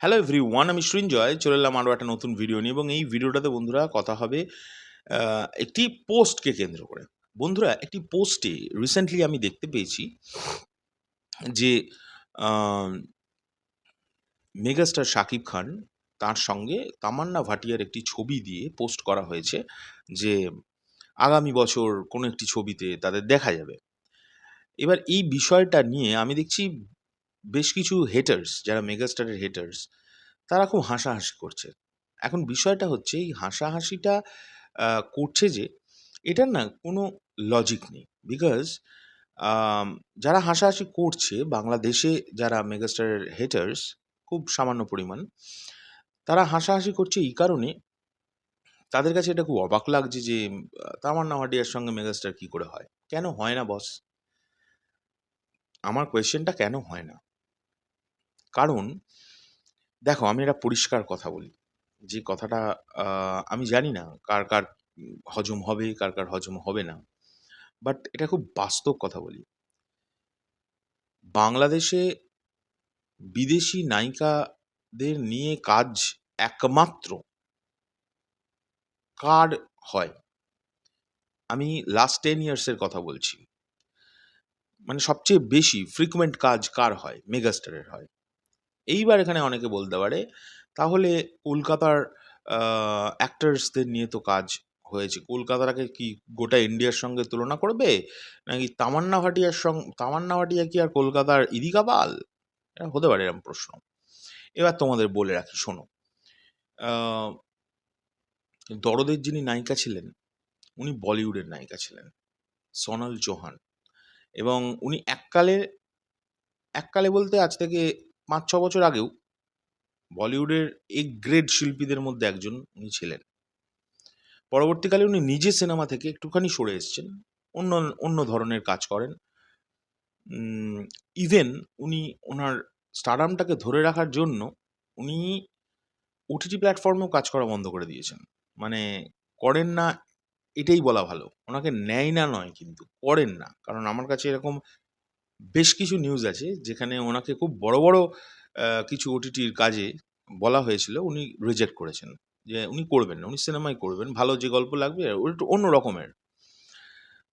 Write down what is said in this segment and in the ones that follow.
Hello every one আমি সৃঞ্জয়, চলে এলাম আরও একটা নতুন ভিডিও নিয়ে এবং এই ভিডিওটাতে বন্ধুরা কথা হবে একটি পোস্টকে কেন্দ্র করে। বন্ধুরা, একটি পোস্টে রিসেন্টলি আমি দেখতে পেয়েছি যে মেগাস্টার শাকিব খান তার সঙ্গে তামান্না ভাটিয়ার একটি ছবি দিয়ে পোস্ট করা হয়েছে যে, আগামী বছর কোনো একটি ছবিতে তাদের দেখা যাবে। এবার এই বিষয়টা নিয়ে আমি দেখছি বেশ কিছু হেটার্স যারা মেগাস্টারের হেটার্স তারা খুব হাসাহাসি করছে। এখন বিষয়টা হচ্ছে, এই হাসাহাসিটা করছে যে, এটার না কোনো লজিক নেই। বিকজ যারা হাসাহাসি করছে, বাংলাদেশে যারা মেগাস্টারের হেটার্স খুব সামান্য পরিমাণ, তারা হাসাহাসি করছে এই কারণে, তাদের কাছে এটা খুব অবাক লাগছে যে, তামান্না ভাটিয়ার সঙ্গে মেগাস্টার কি করে হয়? কেন হয় না বস আমার কোয়েশ্চেনটা কেন হয় না? কারণ দেখো আমি একটা পরিষ্কার কথা বলি। যে কথাটা আমি জানি না কার কার হজম হবে, কার কার হজম হবে না। বাট এটা খুব বাস্তব কথা বলি। বাংলাদেশে বিদেশি নায়িকাদের নিয়ে কাজ একমাত্র কার হয়? আমি লাস্ট টেন ইয়ার্সের কথা বলছি। মানে সবচেয়ে বেশি ফ্রিকুয়েন্ট কাজ কার হয়? মেগাস্টারের হয়। এইবার এখানে অনেকে বলতে পারে। তাহলে কলকাতার অ্যাক্টার্সদের নিয়ে তো কাজ হয়েছে। কলকাতাটাকে কি গোটা ইন্ডিয়ার সঙ্গে তুলনা করবে? নাকি তামান্না ভাটিয়ার সঙ্গে তামান্না ভাটিয়া কি আর কলকাতার ইদিকা পাল? এটা হতে পারে এরকম প্রশ্ন। এবার তোমাদের বলে রাখি, শোনো। দরদের যিনি নায়িকা ছিলেন, উনি বলিউডের নায়িকা ছিলেন, সোনাল চৌহান। এবং উনি এককালে এককালে বলতে আজ থেকে পাঁচ, ছ বছর আগেও বলিউডের এ গ্রেড শিল্পীদের মধ্যে একজন উনি ছিলেন। পরবর্তীকালে উনি নিজে সিনেমা থেকে একটুখানি সরে এসেছেন, অন্য অন্য ধরনের কাজ করেন। ইভেন উনি ওনার স্টারামটাকে ধরে রাখার জন্য উনি ওটিটি প্ল্যাটফর্মেও কাজ করা বন্ধ করে দিয়েছেন। মানে করেন না এটাই বলা ভালো। ওনাকে নেয় না নয় কিন্তু করেন না। কারণ আমার কাছে এরকম বেশ কিছু নিউজ আছে যেখানে ওনাকে খুব বড় বড় কিছু ওটিটির কাজে বলা হয়েছিল। উনি রিজেক্ট করেছেন। যে উনি করবেন না, উনি সিনেমাই করবেন। ভালো যে গল্প লাগবে ওটা একটু অন্য রকমের।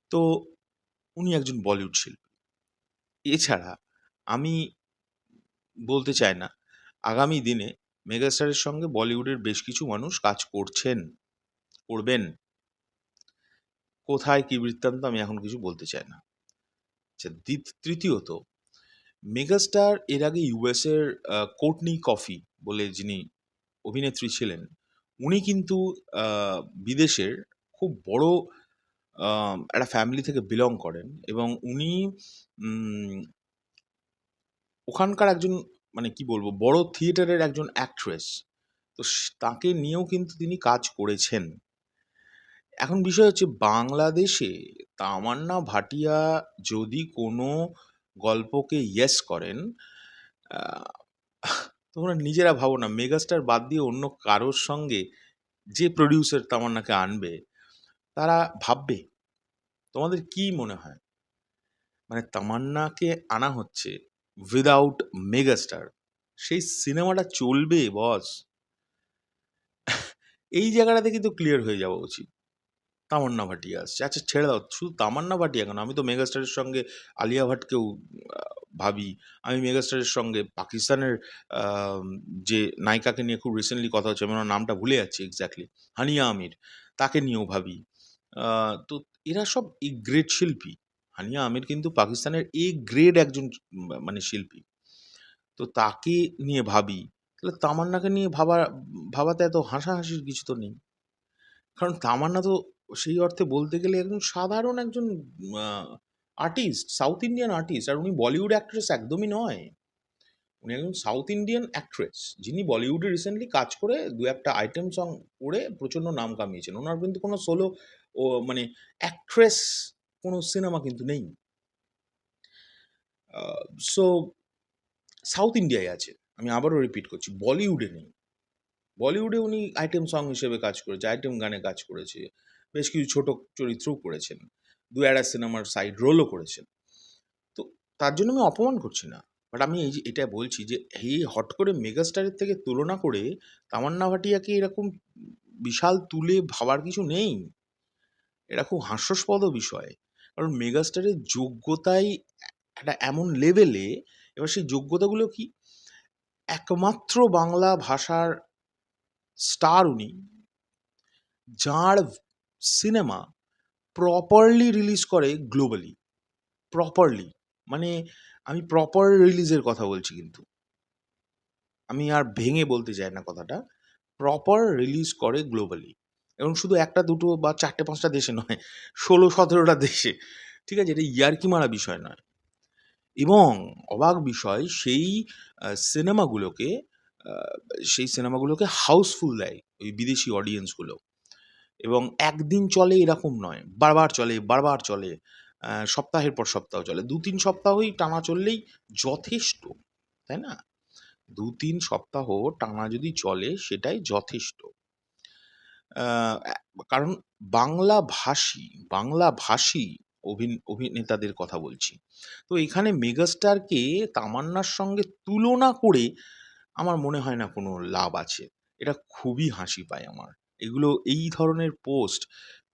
তো উনি একজন বলিউড শিল্পী। এছাড়া আমি বলতে চাই না, আগামী দিনে মেগাস্টারের সঙ্গে বলিউডের বেশ কিছু মানুষ কাজ করছেন, করবেন। কোথায় কি বৃত্তান্ত আমি এখন কিছু বলতে চাই না। আচ্ছা তৃতীয়ত, মেগাস্টার এর আগে ইউএসের কোটনি কফি বলে যিনি অভিনেত্রী ছিলেন, উনি কিন্তু বিদেশের খুব বড় একটা ফ্যামিলি থেকে বিলং করেন এবং উনি ওখানকার একজন মানে কি বলব, বড় থিয়েটারের একজন অ্যাক্ট্রেস তো তাকে নিয়েও কিন্তু তিনি কাজ করেছেন। এখন বিষয় হচ্ছে বাংলাদেশে তামান্না ভাটিয়া যদি কোনো গল্পকে ইয়েস করেন তোমরা নিজেরা ভাবো না, মেগাস্টার বাদ দিয়ে অন্য কারোর সঙ্গে যে প্রডিউসার তামান্নাকে আনবে, তারা ভাববে। তোমাদের কি মনে হয়? মানে তামান্নাকে আনা হচ্ছে উইদাউট মেগাস্টার, সেই সিনেমাটা চলবে বস এই জায়গাটাতে কিন্তু ক্লিয়ার হয়ে যাওয়া উচিত। তামান্না ভাটিয়া আসছে। আচ্ছা ছেড়ে দাও। শুধু তামান্না ভাটিয়া কেন? আমি তো মেগাস্টারের সঙ্গে আলিয়া ভাটকেও ভাবি। আমি মেগাস্টারের সঙ্গে পাকিস্তানের যে নায়িকাকে নিয়ে খুব রিসেন্টলি কথা হচ্ছে, আমি নামটা ভুলে যাচ্ছি এক্স্যাক্টলি হানিয়া আমির, তাকে নিয়েও ভাবি। তো এরা সব এ গ্রেড শিল্পী। হানিয়া আমির কিন্তু পাকিস্তানের এ গ্রেড একজন মানে শিল্পী। তো তাকে নিয়ে ভাবি। তাহলে তামান্নাকে নিয়ে ভাবা, ভাবাতে এত হাসাহাসির কিছু তো নেই। কারণ তামান্না তো সেই অর্থে বলতে গেলে একজন সাধারণ একজন আর্টিস্ট সাউথ ইন্ডিয়ান আর্টিস্ট আর উনি বলিউড অ্যাক্ট্রেস একদমই নয়। উনি একজন সাউথ ইন্ডিয়ান অ্যাক্ট্রেস যিনি বলিউডে রিসেন্টলি কাজ করে দু একটা আইটেম সং করে প্রচণ্ড নাম কামিয়েছেন। ওনার কিন্তু কোনো সোলো ও মানে অ্যাক্ট্রেস কোনো সিনেমা কিন্তু নেই। সো সাউথ ইন্ডিয়ায় আছে। আমি আবারও রিপিট করছি বলিউডে নেই। বলিউডে উনি আইটেম সং হিসেবে কাজ করেছে আইটেম গানে কাজ করেছে। বেশ কিছু ছোট চরিত্রও করেছেন। দু একটা সিনেমার সাইড রোলও করেছেন। তো তার জন্য আমি অপমান করছি না। বাট আমি এই যে, এটা বলছি যে, এই হট করে মেগাস্টারের থেকে তুলনা করে তামান্না ভাটিয়াকে এরকম বিশাল তুলে ভাবার কিছু নেই। এটা খুব হাস্যাস্পদ বিষয়। কারণ মেগাস্টারের যোগ্যতাই একটা এমন লেভেলে এবার সেই যোগ্যতাগুলো কি? একমাত্র বাংলা ভাষার স্টার উনি, যার সিনেমা প্রপারলি রিলিজ করে গ্লোবালি প্রপারলি মানে আমি প্রপার রিলিজের কথা বলছি কিন্তু। আমি আর ভেঙে বলতে চাই না কথাটা। প্রপার রিলিজ করে গ্লোবালি এবং শুধু একটা, দুটো বা চারটে, পাঁচটা দেশে নয়, ষোলো, সতেরোটা দেশে। ঠিক আছে? এটা ইয়ার্কি মারা বিষয় নয়। এবং অবাক বিষয়, সেই সিনেমাগুলোকে সেই সিনেমাগুলোকে হাউসফুল দেয় ওই বিদেশি অডিয়েন্সগুলো এবং একদিন চলে এরকম নয়। বারবার চলে বারবার চলে সপ্তাহের পর সপ্তাহ চলে। দু তিন সপ্তাহই টানা চললেই যথেষ্ট, তাই না? দু তিন সপ্তাহ টানা যদি চলে, সেটাই যথেষ্ট। কারণ বাংলা ভাষী বাংলা ভাষী অভিন- অভিনেতাদের কথা বলছি। তো এখানে মেগাস্টারকে তামান্নার সঙ্গে তুলনা করে আমার মনে হয় না কোনো লাভ আছে। এটা খুবই হাসি পায় আমার। এগুলো, এই ধরনের পোস্ট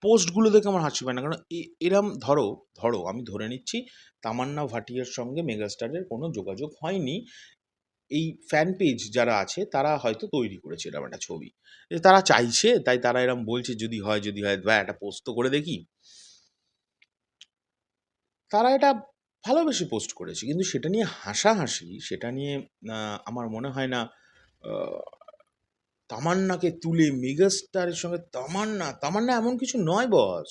পোস্টগুলো দেখে আমার হাসি পায় না। কারণ এরম ধরো ধরো, আমি ধরে নিচ্ছি তামান্না ভাটিয়ার সঙ্গে মেগাস্টারের কোনো যোগাযোগ হয়নি। এই ফ্যান পেজ যারা আছে, তারা হয়তো তৈরি করেছে এরকম একটা ছবি। তারা চাইছে, তাই তারা এরম বলছে, যদি হয় যদি হয় বা একটা পোস্ট করে দেখি। তারা এটা ভালোবেসে পোস্ট করেছে। কিন্তু সেটা নিয়ে হাসাহাসি, সেটা নিয়ে আমার মনে হয় না তামান্নাকে তুলে মেগাস্টারের সঙ্গে, তামান্না তামান্না এমন কিছু নয়, বস।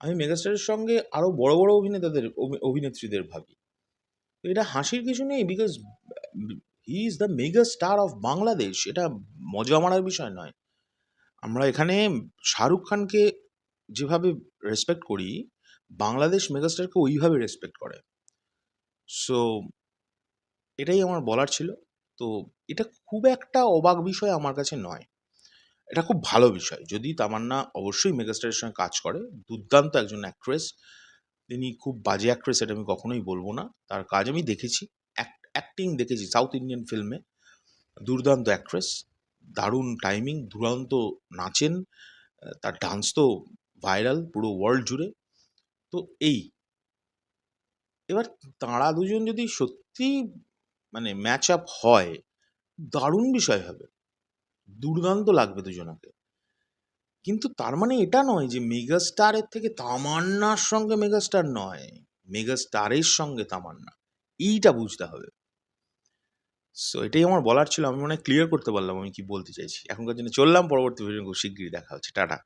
আমি মেগাস্টারের সঙ্গে আরও বড় বড় অভিনেতাদের অভিনেত্রীদের ভাবি। এটা হাসির কিছু নেই because he is the mega star of Bangladesh এটা মজা মারার বিষয় নয়। আমরা এখানে শাহরুখ খানকে যেভাবে রেসপেক্ট করি, বাংলাদেশ মেগাস্টারকে ওইভাবে রেসপেক্ট করে। সো এটাই আমার বলার ছিল। তো এটা খুব একটা অবাক বিষয় আমার কাছে নয়। এটা খুব ভালো বিষয়। যদি তামান্না অবশ্যই মেগাস্টারের সঙ্গে কাজ করে, দুর্দান্ত একজন অ্যাক্ট্রেস তিনি খুব বাজে অ্যাক্ট্রেস এটা আমি কখনোই বলব না। তার কাজ আমি দেখেছি অ্যাক্টিং দেখেছি সাউথ ইন্ডিয়ান ফিল্মে দুর্দান্ত অ্যাক্ট্রেস দারুণ টাইমিং দুরন্ত নাচেন তার ডান্স তো ভাইরাল পুরো ওয়ার্ল্ড জুড়ে। তো এই। এবার তাঁরা দুজন যদি সত্যি মানে ম্যাচ আপ হয় দারুণ বিষয় হবে। দুর্দান্ত লাগবে দুজনাকে। কিন্তু তার মানে এটা নয় যে মেগাস্টারের থেকে তামান্নার সঙ্গে মেগাস্টার নয়, মেগাস্টারের সঙ্গে তামান্না। এইটা বুঝতে হবে। সো এটাই আমার বলার ছিল। আমি মনে ক্লিয়ার করতে পারলাম আমি কি বলতে চাইছি। এখনকার জন্য চললাম। পরবর্তী ভিডিও খুব শিগগিরই দেখা হচ্ছে। টাটা।